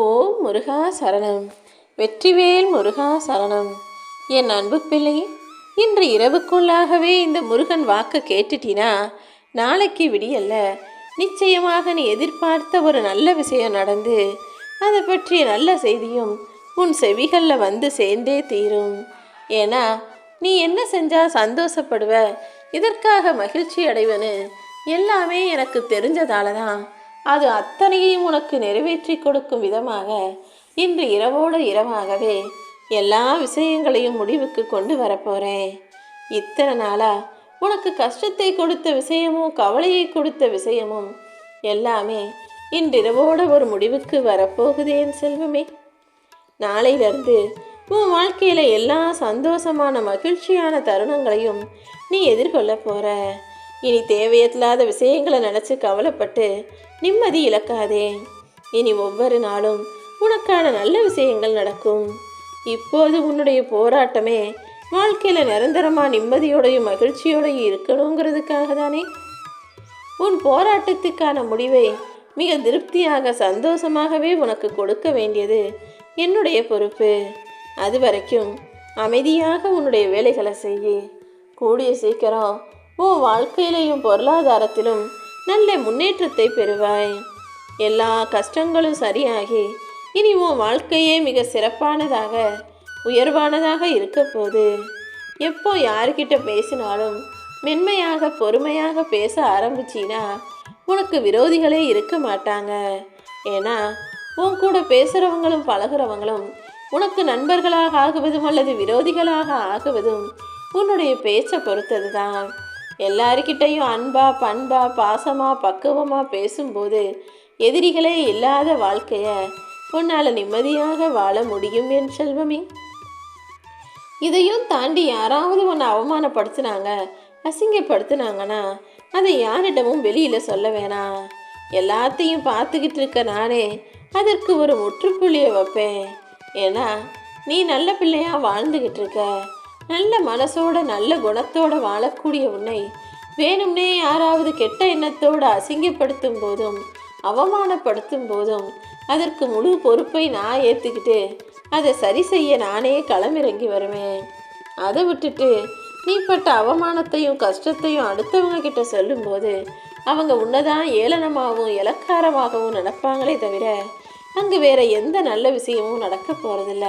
ஓம் முருகா சரணம். வெற்றிவேல் முருகா சரணம். என் அன்பு பிள்ளை இன்று இரவுக்குள்ளாகவே இந்த முருகன் வாக்கு கேட்டுட்டினா நாளைக்கு விடியல்ல நிச்சயமாக நீ எதிர்பார்த்த ஒரு நல்ல விஷயம் நடந்து அதை பற்றிய நல்ல செய்தியும் உன் செவிகளில் வந்து சேர்ந்தே தீரும். ஏன்னா நீ என்ன செஞ்சா சந்தோஷப்படுவ? இதற்காக மகிழ்ச்சி அடைவனு எல்லாமே எனக்கு தெரிஞ்சதால தான் அது அத்தனையும் உனக்கு நிறைவேற்றி கொடுக்கும் விதமாக இன்று இரவோடு இரவாகவே எல்லா விஷயங்களையும் முடிவுக்கு கொண்டு வரப்போகிறேன் இத்தனை நாளாக உனக்கு கஷ்டத்தை கொடுத்த விஷயமும் கவலையை கொடுத்த விஷயமும் எல்லாமே இன்றிரவோட ஒரு முடிவுக்கு வரப்போகுதேன் செல்வமே. நாளையிலிருந்து உன் வாழ்க்கையில் எல்லா சந்தோஷமான மகிழ்ச்சியான தருணங்களையும் நீ எதிர்கொள்ள போகிற இனி தேவையில்லாத விஷயங்களை நினச்சி கவலைப்பட்டு நிம்மதி இழக்காதே. இனி ஒவ்வொரு நாளும் உனக்கான நல்ல விஷயங்கள் நடக்கும். இப்போது உன்னுடைய போராட்டமே வாழ்க்கையில் நிரந்தரமாக நிம்மதியோடையும் மகிழ்ச்சியோடையும் இருக்கணுங்கிறதுக்காக தானே? உன் போராட்டத்துக்கான முடிவை மிக திருப்தியாக சந்தோஷமாகவே உனக்கு கொடுக்க வேண்டியது என்னுடைய பொறுப்பு. அது வரைக்கும் அமைதியாக உன்னுடைய வேலைகளை செய்ய. கூடிய சீக்கிரம் உன் வாழ்க்கையிலையும் பொருளாதாரத்திலும் நல்ல முன்னேற்றத்தை பெறுவாய். எல்லா கஷ்டங்களும் சரியாகி இனி உன் வாழ்க்கையே மிக சிறப்பானதாக உயர்வானதாக இருக்க போது எப்போ யார்கிட்ட பேசினாலும் மென்மையாக பொறுமையாக பேச ஆரம்பிச்சினா உனக்கு விரோதிகளே இருக்க மாட்டாங்க. ஏன்னா உன் கூட பேசுகிறவங்களும் பழகுறவங்களும் உனக்கு நண்பர்களாக ஆகுவதும் அல்லது விரோதிகளாக ஆகுவதும் உன்னுடைய பேச்சை பொறுத்தது தான் எல்லாருக்கிட்டையும் அன்பா பண்பா பாசமா பக்குவமா பேசும்போது எதிரிகளே இல்லாத வாழ்க்கைய உன்னால் நிம்மதியாக வாழ முடியும் என் செல்வமே. இதையும் தாண்டி யாராவது உன்னை அவமானப்படுத்தினாங்க அசிங்கப்படுத்தினாங்கன்னா அதை யாரிடமும் வெளியில் சொல்ல வேணாம் எல்லாத்தையும் பார்த்துக்கிட்டு இருக்க நானே அதற்கு ஒரு முற்றுப்புள்ளியை வைப்பேன். ஏன்னா நீ நல்ல பிள்ளையா வாழ்ந்துக்கிட்டு இருக்க. நல்ல மனசோட நல்ல குணத்தோட வாழக்கூடிய உன்னை வேணும்னே யாராவது கெட்ட எண்ணத்தோடு அசிங்கப்படுத்தும் போதும் அவமானப்படுத்தும் போதும் அதற்கு முழு பொறுப்பை நான் ஏற்றுக்கிட்டு அதை சரி செய்ய நானே களமிறங்கி வருவேன். அதை விட்டுட்டு நீ பட்ட அவமானத்தையும் கஷ்டத்தையும் அடுத்தவங்க கிட்ட சொல்லும்போது அவங்க உன்னதான் ஏளனமாகவும் இலக்காரமாகவும் நடப்பாங்களே தவிர அங்கே வேற எந்த நல்ல விஷயமும் நடக்க போகிறதில்ல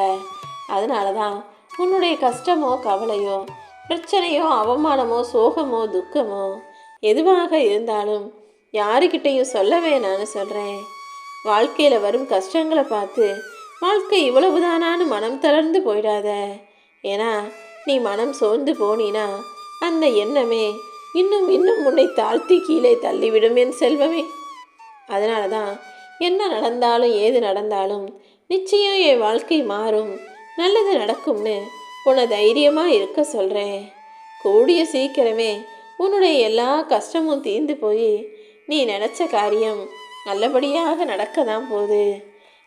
அதனால தான் உன்னுடைய கஷ்டமோ கவலையோ பிரச்சனையோ அவமானமோ சோகமோ துக்கமோ எதுவாக இருந்தாலும் யாருக்கிட்டையும் சொல்லவே நான் சொல்கிறேன் வாழ்க்கையில் வரும் கஷ்டங்களை பார்த்து வாழ்க்கை இவ்வளவுதானான்னு மனம் தளர்ந்து போயிடாத. ஏன்னா நீ மனம் சோர்ந்து போனீனா அந்த எண்ணமே இன்னும் இன்னும் உன்னை தாழ்த்தி கீழே தள்ளிவிடும் என் செல்வமே. அதனால தான் என்ன நடந்தாலும் ஏது நடந்தாலும் நிச்சயம் என் வாழ்க்கை மாறும். நல்லது நடக்கும்னு உன்னை தைரியமாக இருக்க சொல்கிறேன் கூடிய சீக்கிரமே உன்னுடைய எல்லா கஷ்டமும் தீர்ந்து போய் நீ நினச்ச காரியம் நல்லபடியாக நடக்க தான் போகுது.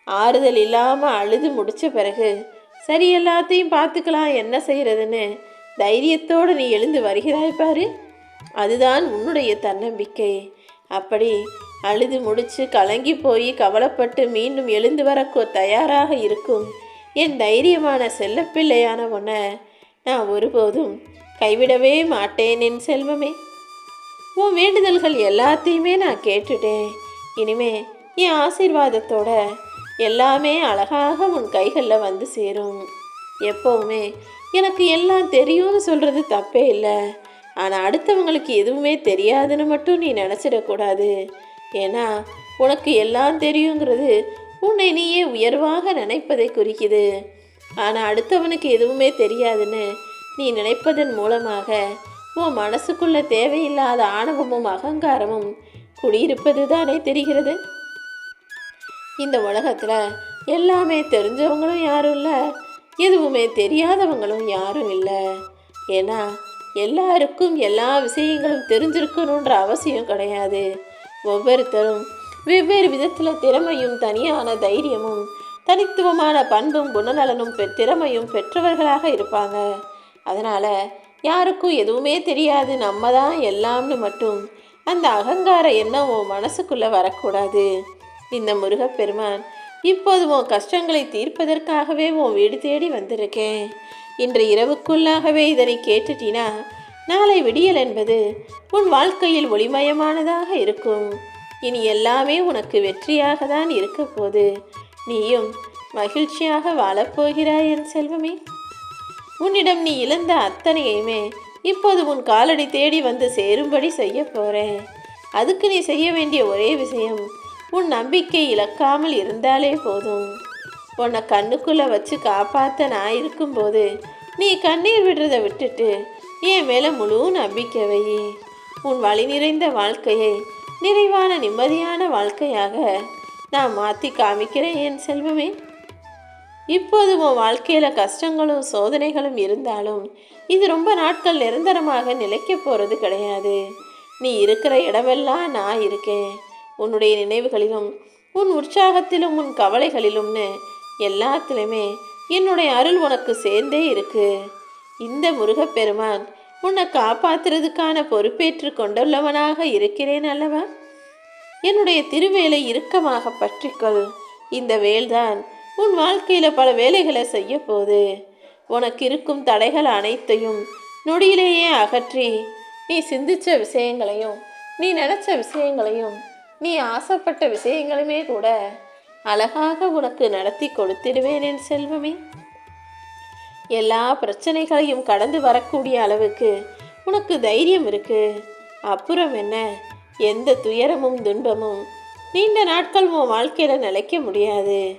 ஆறுதல் இல்லாமல் அழுது முடிச்ச பிறகு சரி எல்லாத்தையும் பார்த்துக்கலாம் என்ன செய்கிறதுன்னு தைரியத்தோடு நீ எழுந்து வருகிறாய் பாரு. அதுதான் உன்னுடைய தன்னம்பிக்கை. அப்படி அழுது முடித்து கலங்கி போய் கவலைப்பட்டு மீண்டும் எழுந்து வர தயாராக இருக்கும். என் தைரியமான செல்லப்பிள்ளையான உன்னை நான் ஒருபோதும் கைவிடவே மாட்டேன் என் செல்வமே. உன் வேண்டுதல்கள் எல்லாத்தையுமே நான் கேட்டுட்டேன். இனிமே என் ஆசீர்வாதத்தோட எல்லாமே அழகாக உன் கைகளில் வந்து சேரும். எப்போவுமே எனக்கு எல்லாம் தெரியும்னு சொல்கிறது தப்பே இல்லை. ஆனால் அடுத்தவங்களுக்கு எதுவுமே தெரியாதுன்னு மட்டும் நீ நினச்சிடக்கூடாது. ஏன்னா உனக்கு எல்லாம் தெரியுங்கிறது உன்னை நீயே உயர்வாக நினைப்பதை குறிக்குது. ஆனால் அடுத்தவனுக்கு எதுவுமே தெரியாதுன்னு நீ நினைப்பதன் மூலமாக உன் மனசுக்குள்ள தேவையில்லாத ஆணவமும் அகங்காரமும் குடியிருப்பது தானே தெரிகிறது? இந்த உலகத்தில் எல்லாமே தெரிஞ்சவங்களும் யாரும் இல்லை. எதுவுமே தெரியாதவங்களும் யாரும் இல்லை. ஏன்னா எல்லாருக்கும் எல்லா விஷயங்களும் தெரிஞ்சிருக்கணுன்ற அவசியம் கிடையாது. ஒவ்வொருத்தரும் வெவ்வேறு விதத்தில் திறமையும் தனியான தைரியமும் தனித்துவமான பண்பும் குணநலனும் பெ திறமையும் பெற்றவர்களாக இருப்பாங்க. அதனால் யாருக்கும் எதுவுமே தெரியாது நம்ம தான் எல்லாம்னு மட்டும் அந்த அகங்கார எண்ணம் உன் மனசுக்குள்ளே வரக்கூடாது. இந்த முருகப்பெருமான் இப்போது உன் கஷ்டங்களை தீர்ப்பதற்காகவே உன் வீடு தேடி வந்திருக்கேன். இன்று இரவுக்குள்ளாகவே இதனை கேட்டுட்டினா நாளை விடியல் என்பது உன் வாழ்க்கையில் ஒளிமயமானதாக இருக்கும். இனி எல்லாமே உனக்கு வெற்றியாக தான் இருக்க போது நீயும் மகிழ்ச்சியாக வாழப்போகிறாய் என் செல்வமே. உன்னிடம் நீ இழந்த அத்தனையுமே இப்போது உன் காலடி தேடி வந்து சேரும்படி செய்ய போகிறேன் அதுக்கு நீ செய்ய வேண்டிய ஒரே விஷயம் உன் நம்பிக்கை இழக்காமல் இருந்தாலே போதும். உன்னை கண்ணுக்குள்ளே வச்சு காப்பாற்ற நான் இருக்கும்போது நீ கண்ணீர் விடுறதை விட்டுட்டு என் மேலே முழு நம்பிக்கை வை. உன் வழி நிறைந்த வாழ்க்கையை நிறைவான நிம்மதியான வாழ்க்கையாக நான் மாற்றி காமிக்கிறேன் என் செல்வமே. இப்போது உன் வாழ்க்கையில் கஷ்டங்களும் சோதனைகளும் இருந்தாலும் இது ரொம்ப நாட்கள் நிரந்தரமாக நிலைக்க போகிறது கிடையாது. நீ இருக்கிற இடமெல்லாம் நான் இருக்கேன். உன்னுடைய நினைவுகளிலும் உன் உற்சாகத்திலும் உன் கவலைகளிலும்னு எல்லாத்துலேயுமே என்னுடைய அருள் உனக்கு சேர்ந்தே இருக்கு. இந்த முருகப்பெருமான் உன்னை காப்பாத்துறதுக்கான பொறுப்பேற்று கொண்டுள்ளவனாக இருக்கிறேன் அல்லவா? என்னுடைய திருவேலை இறுக்கமாக பற்றிக்கொள் இந்த வேல்தான் உன் வாழ்க்கையில் பல வேலைகளை செய்ய போது உனக்கு இருக்கும் தடைகள் அனைத்தையும் நொடியிலேயே அகற்றி நீ சிந்திச்ச விஷயங்களையும் நீ நினச்ச விஷயங்களையும் நீ ஆசைப்பட்ட விஷயங்களுமே கூட அழகாக உனக்கு நடத்தி கொடுத்திடுவேன் என் செல்வமே. எல்லா பிரச்சனைகளையும் கடந்து வரக்கூடிய அளவுக்கு உனக்கு தைரியம் இருக்கு. அப்புறம் என்ன? எந்த துயரமும் துன்பமும் நீண்ட நாட்கள் உன் வாழ்க்கையில் நிலைக்க முடியாது.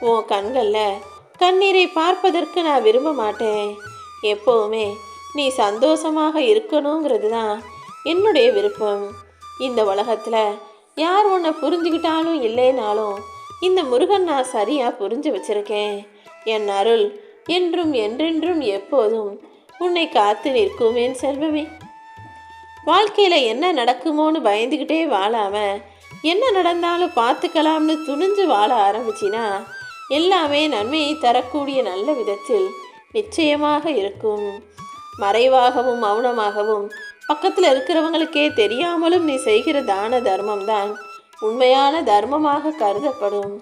உன் கண்களில் கண்ணீரை பார்ப்பதற்கு நான் விரும்ப மாட்டேன். எப்போவுமே நீ சந்தோஷமாக இருக்கணுங்கிறது தான் என்னுடைய விருப்பம். இந்த உலகத்தில் யார் உன்னை புரிஞ்சுக்கிட்டாலும் இல்லைனாலும் இந்த முருகன் நான் சரியாக புரிஞ்சு வச்சிருக்கேன். என் அருள் என்றும் என்றென்றும் எப்போதும் உன்னை காத்து நிற்கும் என் செல்வமே. வாழ்க்கையில் என்ன நடக்குமோன்னு பயந்துக்கிட்டே வாழாம என்ன நடந்தாலும் பார்த்துக்கலாம்னு துணிஞ்சு வாழ ஆரம்பிச்சினா எல்லாமே நன்மையை தரக்கூடிய நல்ல விதத்தில் நிச்சயமாக இருக்கும். மறைவாகவும் மௌனமாகவும் பக்கத்தில் இருக்கிறவங்களுக்கே தெரியாமலும் நீ செய்கிற தான தர்மம்தான் உண்மையான தர்மமாக கருதப்படும்.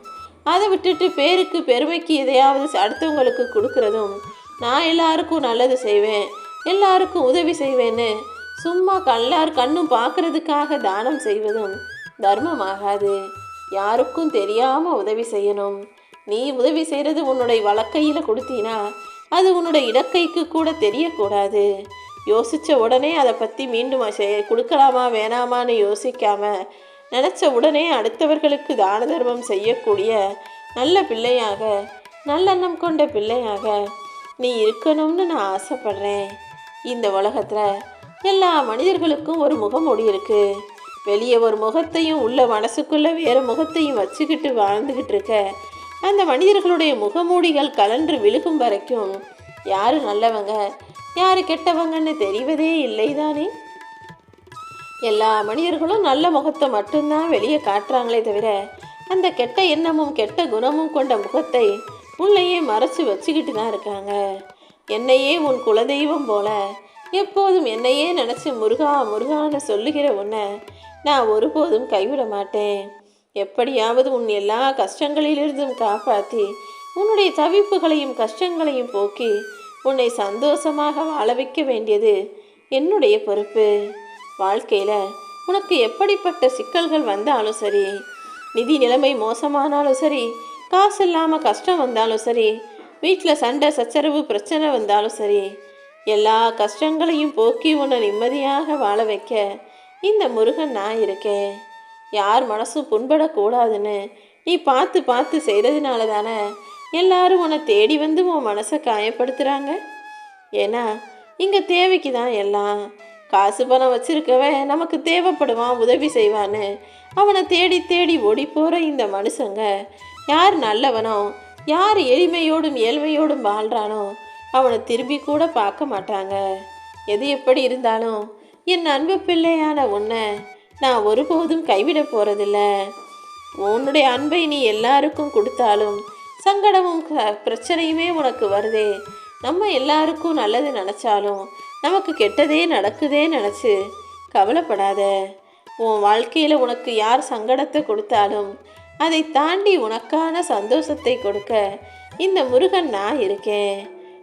அதை விட்டுட்டு பேருக்கு பெருமைக்கு எதையாவது அடுத்தவங்களுக்கு கொடுக்கறதும் நான் எல்லாருக்கும் நல்லது செய்வேன் எல்லாருக்கும் உதவி செய்வேன்னு சும்மா கல்லார் கண்ணும் பார்க்கறதுக்காக தானம் செய்வதும் தர்மமாகாது. யாருக்கும் தெரியாமல் உதவி செய்யணும். நீ உதவி செய்கிறது உன்னுடைய வழக்கையில் கொடுத்தீனா அது உன்னோட இடக்கைக்கு கூட தெரியக்கூடாது. யோசித்த உடனே அதை பற்றி மீண்டும் செய் கொடுக்கலாமா வேணாமான்னு யோசிக்காமல் நினச்ச உடனே அடுத்தவர்களுக்கு தான தர்மம் செய்யக்கூடிய நல்ல பிள்ளையாக நல்லெண்ணம் கொண்ட பிள்ளையாக நீ இருக்கணும்னு நான் ஆசைப்படுறேன். இந்த உலகத்தில் எல்லா மனிதர்களுக்கும் ஒரு முகமொழி இருக்குது வெளியே ஒரு முகத்தையும் உள்ள மனசுக்குள்ளே வேறு முகத்தையும் வச்சுக்கிட்டு வாழ்ந்துக்கிட்டு இருக்க அந்த மனிதர்களுடைய முகமூடிகள் கலன்று விழுகும் வரைக்கும் யார் நல்லவங்க யார் கெட்டவங்கன்னு தெரிவதே இல்லை தானே எல்லா மனிதர்களும் நல்ல முகத்தை மட்டும்தான் வெளியே காட்டுறாங்களே தவிர அந்த கெட்ட எண்ணமும் கெட்ட குணமும் கொண்ட முகத்தை உள்ளேயே மறைச்சு வச்சுக்கிட்டு தான் இருக்காங்க. என்னையே உன் குலதெய்வம் போல எப்போதும் என்னையே நினச்சி முருகா முருகான்னு சொல்லுகிற உன்னை நான் ஒருபோதும் கைவிட மாட்டேன். எப்படியாவது உன் எல்லா கஷ்டங்களிலிருந்தும் காப்பாற்றி உன்னுடைய தவிப்புகளையும் கஷ்டங்களையும் போக்கி உன்னை சந்தோஷமாக வாழ வைக்க வேண்டியது என்னுடைய பொறுப்பு. வாழ்க்கையில் உனக்கு எப்படிப்பட்ட சிக்கல்கள் வந்தாலும் சரி நிதி நிலைமை மோசமானாலும் சரி காசு இல்லாமல் கஷ்டம் வந்தாலும் சரி வீட்டில் சண்டை சச்சரவு பிரச்சனை வந்தாலும் சரி எல்லா கஷ்டங்களையும் போக்கி உன்னை நிம்மதியாக வாழ வைக்க இந்த முருகன் நான் இருக்கேன். யார் மனசும் புண்படக்கூடாதுன்னு நீ பார்த்து பார்த்து செய்கிறதுனால தானே எல்லாரும் உன்னை தேடி வந்து உன் மனசை காயப்படுத்துகிறாங்க ஏன்னா இங்கே தேவைக்கு தான் எல்லாம். காசு பணம் வச்சிருக்கவன் நமக்கு தேவைப்படுவான் உதவி செய்வான்னு. அவனை தேடி தேடி ஓடி போகிற இந்த மனுஷங்க யார் நல்லவனோ யார் எளிமையோடும் ஏழ்மையோடும் வாழ்கிறானோ அவனை திரும்பி கூட பார்க்க மாட்டாங்க. எது எப்படி இருந்தாலும் என் அன்பு பிள்ளையான உன்னை நான் ஒருபோதும் கைவிட போகிறதில்ல உன்னுடைய அன்பை நீ எல்லாருக்கும் கொடுத்தாலும் சங்கடமும் க- பிரச்சனையுமே உனக்கு வருதே. நம்ம எல்லாருக்கும் நல்லது நினச்சாலும் நமக்கு கெட்டதே நடக்குதே நினச்சி கவலைப்படாத. உன் வாழ்க்கையில் உனக்கு யார் சங்கடத்தை கொடுத்தாலும் அதை தாண்டி உனக்கான சந்தோஷத்தை கொடுக்க இந்த முருகன் நான் இருக்கேன்.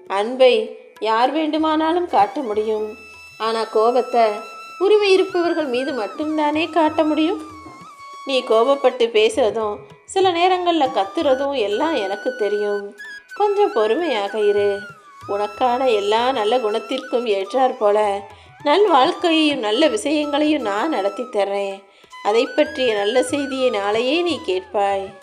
அன்பை யார் வேண்டுமானாலும் காட்ட முடியும். ஆனால் கோபத்தை உரிமை இருப்பவர்கள் மீது மட்டும்தானே காட்ட முடியும்? நீ கோபப்பட்டு பேசுகிறதும் சில நேரங்களில் கத்துறதும் எல்லாம் எனக்கு தெரியும். கொஞ்சம் பொறுமையாக இரு. உனக்கான எல்லா நல்ல குணத்திற்கும் ஏற்றாற் போல. நல் வாழ்க்கையையும் நல்ல விஷயங்களையும் நான் நடத்தி தர்றேன். அதை பற்றிய நல்ல செய்தியை நாளையே நீ கேட்பாய்.